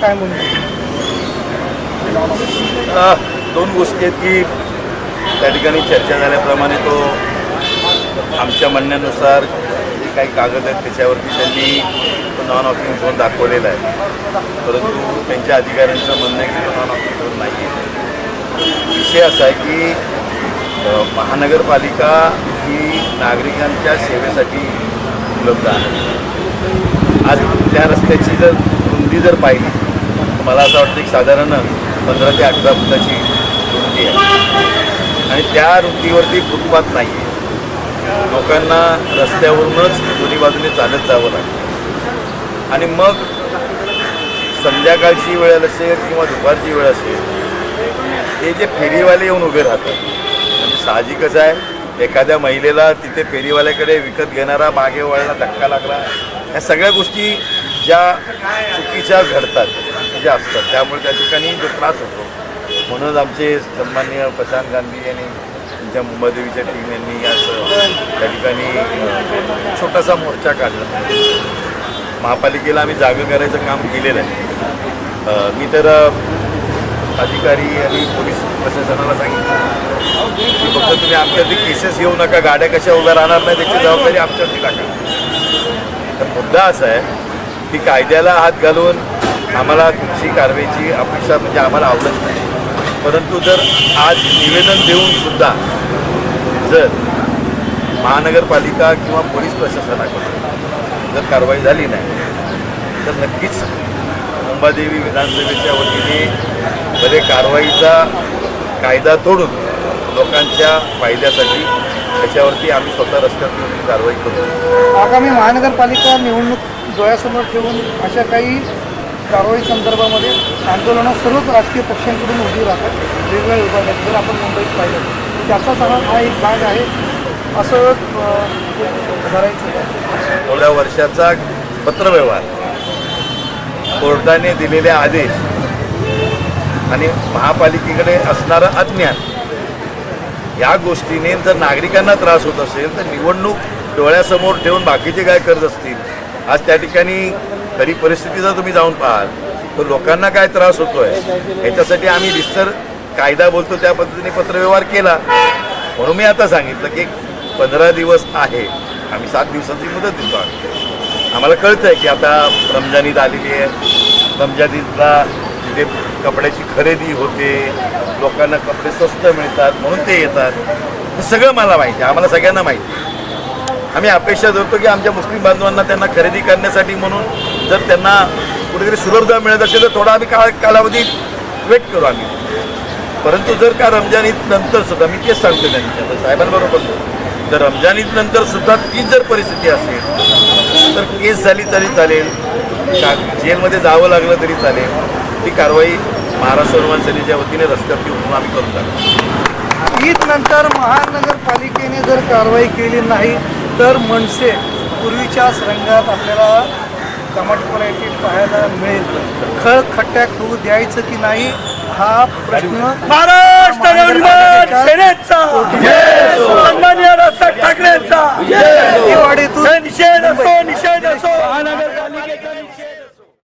काय म्हणून? दोन गोष्टी आहेत की त्या ठिकाणी चर्चा झाल्याप्रमाणे तो आमच्या म्हणण्यानुसार जे काही कागद आहेत त्याच्यावरती त्यांनी तो नॉन ऑफिंग झोन दाखवलेला आहे. परंतु त्यांच्या अधिकाऱ्यांचं म्हणणं आहे की तो नॉन ऑफिंग झोन नाही आहे विषय असा आहे की महानगरपालिका ही नागरिकांच्या सेवेसाठी उपलब्ध आहे. आज त्या रस्त्याची जर रुंदी जर पाहिली तर मला असं वाटतं की साधारण पंधरा ते अठरा फुटाची रुंदी आहे. आणि त्या रुंदीवरती फुटपाथ नाही आहे लोकांना रस्त्यावरूनच दोन्ही बाजूने चालत जावं लागतं. आणि मग संध्याकाळची वेळ असेल किंवा दुपारची वेळ असेल हे जे फेरीवाले येऊन उभे राहतात म्हणजे साहजिकच आहे एखाद्या महिलेला तिथे फेरीवाल्याकडे विकत घेणारा मागे वळला धक्का लागला ह्या सगळ्या गोष्टी ज्या चुकीच्या घडतात ज्या असतात त्यामुळे त्या ठिकाणी जो त्रास होतो. म्हणूनच आमचे सन्माननीय प्रशांत गांधी यांनी त्यांच्या मुंबईदेवीच्या टीम यांनी असं त्या ठिकाणी छोटासा मोर्चा काढला. महापालिकेला आम्ही जागं करायचं काम केलेलं आहे. मी तर अधिकारी आणि पोलीस प्रशासनाला सांगितलं. की फक्त तुम्ही आमच्यावरती केसेस घेऊ नका गाड्या कशा उभ्या राहणार नाही त्याची जबाबदारी आमच्यावरती टाका. तर मुद्दा असा आहे की कायद्याला हात घालून आम्हाला तुमची कारवाईची अपेक्षा म्हणजे आम्हाला आवडत नाही. परंतु जर आज निवेदन देऊन सुद्धा जर महानगरपालिका किंवा पोलीस प्रशासनाकडून जर कारवाई झाली नाही तर नक्कीच अंबादेवी विधानसभेच्या वतीने मध्ये कारवाईचा कायदा तोडून लोकांच्या फायद्यासाठी त्याच्यावरती आम्ही स्वतः रस्त्यात कारवाई करू. आगामी महानगरपालिका निवडणूक डोळ्यासमोर ठेवून अशा काही कारवाई संदर्भामध्ये आंदोलनं सर्वच राजकीय पक्षांकडून उभी राहतात. वेगवेगळ्या विभागात जर आपण मुंबईत पाहिलं त्याचाच हा हा एक भाग आहे. असं धरायचं थोड्या वर्षाचा पत्रव्यवहार. कोर्टाने दिलेले आदेश आणि महापालिकेकडे असणारं अज्ञान या गोष्टीने जर नागरिकांना त्रास होत असेल तर निवडणूक डोळ्यासमोर ठेवून बाकीचे काय करत असतील? आज त्या ठिकाणी खरी परिस्थिती जर तुम्ही जाऊन पाहाल तर लोकांना काय त्रास होतोय? याच्यासाठी आम्ही रिस्तर कायदा बोलतो त्या पद्धतीने पत्रव्यवहार केला. म्हणून मी आता सांगितलं की पंधरा दिवस आहे. आम्ही सात दिवसाची मुदत देतो आम्हाला कळतं आहे की आता रमजान ईद आलेली आहे. रमजान ईदला तिथे कपड्याची खरेदी होते लोकांना कपडे स्वस्त मिळतात म्हणून ते येतात. हे सगळं मला माहिती आहे आम्हाला सगळ्यांना माहिती आहे. आम्ही अपेक्षा धरतो की आमच्या मुस्लिम बांधवांना त्यांना खरेदी करण्यासाठी म्हणून जर त्यांना कुठेतरी सुलभता मिळत असेल तर थोडा आम्ही काळ कालावधी वेट करू आम्ही. परंतु जर का रमजान ईद नंतर सुद्धा मी तेच सांगतो त्यांच्या आता साहेबांबरोबर. बोलतो तर रमजान ईद नंतर सुद्धा तीच जर परिस्थिती असेल तर केस झाली तरी चालेल. जेलमध्ये जावं लागलं तरी चालेल. ती कारवाई महाराष्ट्र निर्माण सेनेच्या वतीने रस्त्यावरती उतरून आम्ही करून टाकू. ईद नंतर महानगरपालिकेने जर कारवाई केली नाही तर मनसे पूर्वीच्याच रंगात आपल्याला येथे पाहायला मिळेल. खळ खट्ट्या होऊ द्यायचं की नाही हा प्रश्न महाराष्ट्र निर्माण सेनेचा सन्मान्य राजसाहेब ठाकरेंचा.